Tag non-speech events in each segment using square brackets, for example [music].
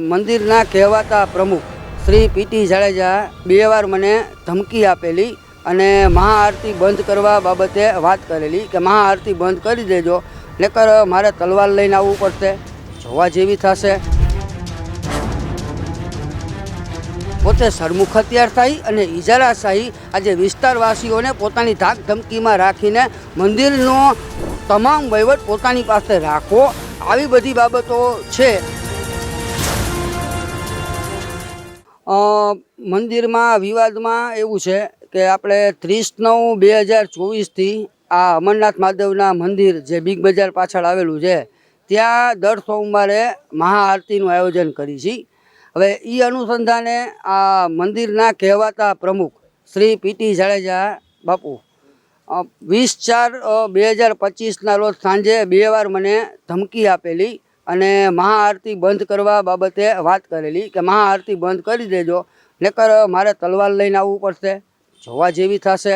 મંદિરના કહેવાતા પ્રમુખ શ્રી પીટી જાડેજા બે વાર મને ધમકી આપેલી અને મહાઆરતી બંધ કરવા બાબતે વાત કરેલી કે મહાઆરતી બંધ કરી દેજો નકર મારે તલવાર લઈને આવવું પડશે. જોવા જેવી થશે. પોતે સરમુખ હથિયાર થઈ અને ઇજારાશાહી આજે વિસ્તારવાસીઓને પોતાની ધાક ધમકીમાં રાખીને મંદિરનો તમામ વહીવટ પોતાની પાસે રાખવો આવી બધી બાબતો છે. મંદિરમાં, વિવાદમાં એવું છે કે આપણે ત્રીસ નવ બે હજાર ચોવીસથી આ અમરનાથ મહાદેવના મંદિર જે બિગ બજાર પાછળ આવેલું છે, ત્યાં દર સોમવારે મહાઆરતીનું આયોજન કરી છે. હવે એ અનુસંધાને આ મંદિરના કહેવાતા પ્રમુખ શ્રી પીટી જાડેજા બાપુ વીસ ચાર બે હજાર પચીસના રોજ સાંજે બે વાર મને ધમકી આપેલી અને મહાઆરતી બંધ કરવા બાબતે વાત કરેલી કે મહાઆરતી બંધ કરી દેજો નકર મારે તલવાર લઈને આવવું પડશે, જોવા જેવી થશે.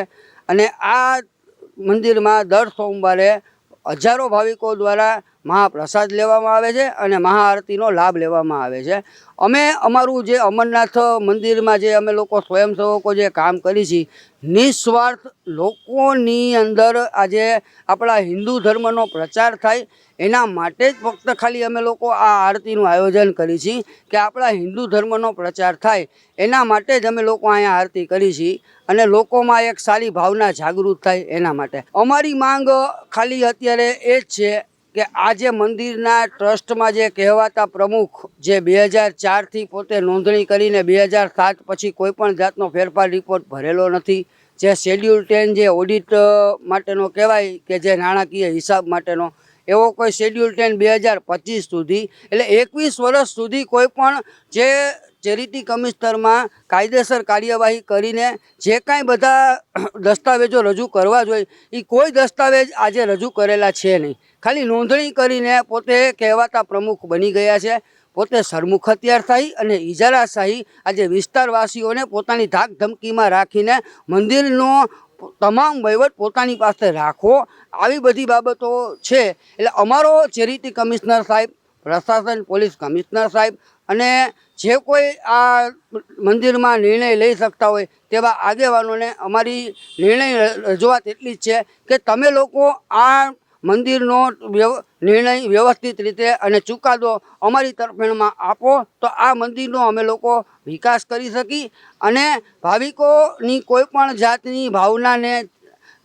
અને આ મંદિરમાં દર સોમવારે હજારો ભાવિકો દ્વારા મહાપ્રસાદ લેવામાં આવે છે અને મહાઆરતીનો લાભ લેવામાં આવે છે. અમે અમારું જે અમરનાથ મંદિરમાં જે અમે લોકો સ્વયંસેવકો જે કામ કરી છીએ નિસ્વાર્થ લોકોની અંદર આજે આપણા હિન્દુ ધર્મનો પ્રચાર થાય, એના માટે જ ફક્ત ખાલી અમે લોકો આ આરતીનું આયોજન કરી છીએ કે આપણા હિન્દુ ધર્મનો પ્રચાર થાય, એના માટે જ અમે લોકો અહીંયા આરતી કરી છીએ અને લોકોમાં એક સારી ભાવના જાગૃત થાય એના માટે. અમારી માંગ ખાલી અત્યારે એ જ છે કે આ જે મંદિરના ટ્રસ્ટમાં જે કહેવાતા પ્રમુખ જે બે હજાર ચારથી પોતે નોંધણી કરીને બે હજાર સાત પછી કોઈ પણ જાતનો ફેરફાર રિપોર્ટ ભરેલો નથી. જે શેડ્યુલ ટેન જે ઓડિટ માટેનો કહેવાય કે જે નાણાકીય હિસાબ માટેનો એવો કોઈ શેડ્યુલ ટેન બે હજાર પચીસ સુધી, એટલે એકવીસ વર્ષ સુધી કોઈ પણ જે ચેરિટી કમિશનરમાં કાયદેસર કાર્યવાહી કરીને જે કાંઈ બધા [clears throat] દસ્તાવેજો રજૂ કરવા જોઈએ એ કોઈ દસ્તાવેજ આજે રજૂ કરેલા છે નહીં. ખાલી નોંધણી કરીને પોતે કહેવાતા પ્રમુખ બની ગયા છે, પોતે સરમુખ હથિયાર અને ઇજારાશાહી આજે વિસ્તારવાસીઓને પોતાની ધાક ધમકીમાં રાખીને મંદિરનો તમામ વહીવટ પોતાની પાસે રાખો. આવી બધી બાબતો છે. એટલે અમારો ચેરિટી કમિશનર સાહેબ, પ્રશાસન પોલીસ કમિશનર સાહેબ અને જે કોઈ આ મંદિરમાં નિર્ણય લઈ શકતા હોય તેવા આગેવાનોને અમારી નિર્ણય રજૂઆત એટલી જ છે કે તમે લોકો આ મંદિરનો નિર્ણય વ્યવસ્થિત રીતે અને ચુકાદો અમારી તરફેણમાં આપો, તો આ મંદિરનો અમે લોકો વિકાસ કરી શકી અને ભાવિકોની કોઈ પણ જાતની ભાવનાને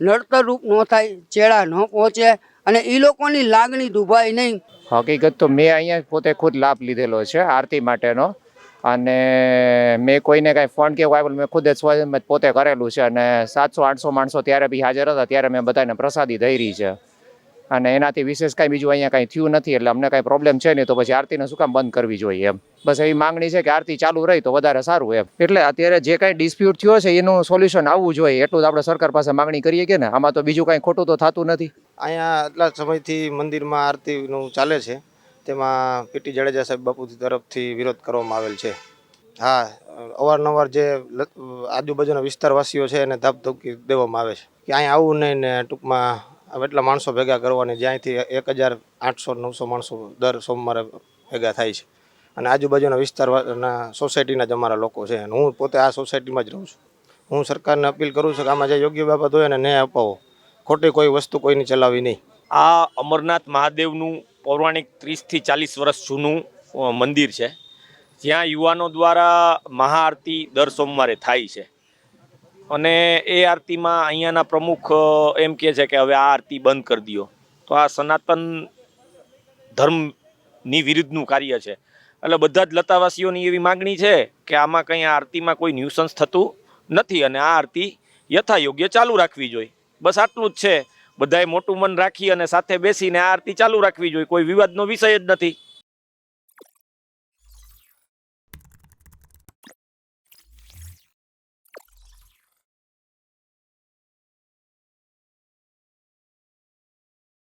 નડતરરૂપ ન થાય, ચેડા ન પહોંચે અને એ લોકોની લાગણી દુભાય નહીં. હકીકત તો મેં અહીંયા પોતે ખુદ લાભ લીધેલો છે આરતી માટેનો અને મેં કોઈને કાંઈ ફંડ કે વાયબલ મેં ખુદ સ્વયં પોતે કરેલું છે અને સાતસો, આઠસો માણસો ત્યારે બી હાજર હતા, ત્યારે મેં બધાને પ્રસાદી ધરી છે. અને એનાથી વિશેષ કાંઈ બીજું અહીંયા કાંઈ થયું નથી, એટલે અમને કાંઈ પ્રોબ્લેમ છે નહીં, તો પછી આરતીને શું કામ બંધ કરવી જોઈએ એમ. બસ એવી માંગણી છે કે આરતી ચાલુ રહી તો વધારે સારું એમ. એટલે અત્યારે જે કાંઈ ડિસ્પ્યુટ થયો છે, એનું સોલ્યુશન આવવું જોઈએ, એટલું જ આપણે સરકાર પાસે માંગણી કરીએ કે ને, આમાં તો બીજું કાંઈ ખોટું તો થતું નથી. અહીંયા આટલા સમયથી મંદિરમાં આરતીનું ચાલે છે, તેમાં પીટી જાડેજા સાહેબ બાપુજી તરફથી વિરોધ કરવામાં આવેલ છે. હા, અવારનવાર જે આજુબાજુના વિસ્તારવાસીઓ છે, એને ધાપધમકી દેવામાં આવે છે. કે અહીંયા આવું નહીં ને ટૂંકમાં એટલા માણસો ભેગા કરવાની જ્યાંથી એક હજાર આઠસો નવસો માણસો દર સોમવારે ભેગા થાય છે. અને આજુબાજુના વિસ્તારના સોસાયટીના જ અમારા લોકો છે. અને હું પોતે આ સોસાયટીમાં જ રહું છું. હું સરકારને અપીલ કરું છું કે આમાં જે યોગ્ય બાબત હોય એને ન્યાય અપાવો. ખોટી કોઈ વસ્તુ કોઈની ચલાવી નહીં. આ અમરનાથ મહાદેવનું પૌરાણિક ત્રીસથી ચાલીસ વર્ષ જૂનું મંદિર છે. જ્યાં યુવાનો દ્વારા મહાઆરતી દર સોમવારે થાય છે. અને એ આરતીમાં અહીંયાના પ્રમુખ એમ કહે છે કે હવે આ આરતી બંધ કરી દો તો આ સનાતન ધર્મની વિરુદ્ધનું કાર્ય છે. એટલે બધા જ લતાવાસીઓની એવી માગણી છે કે આમાં કંઈ આરતીમાં કોઈ ન્યુસન્સ થતું નથી અને આ આરતી યથાયોગ્ય ચાલુ રાખવી જોઈએ. બસ આટલું જ છે. બધાએ મોટું મન રાખી અને સાથે બેસીને આ આરતી ચાલુ રાખવી જોઈએ. કોઈ વિવાદનો વિષય જ નથી.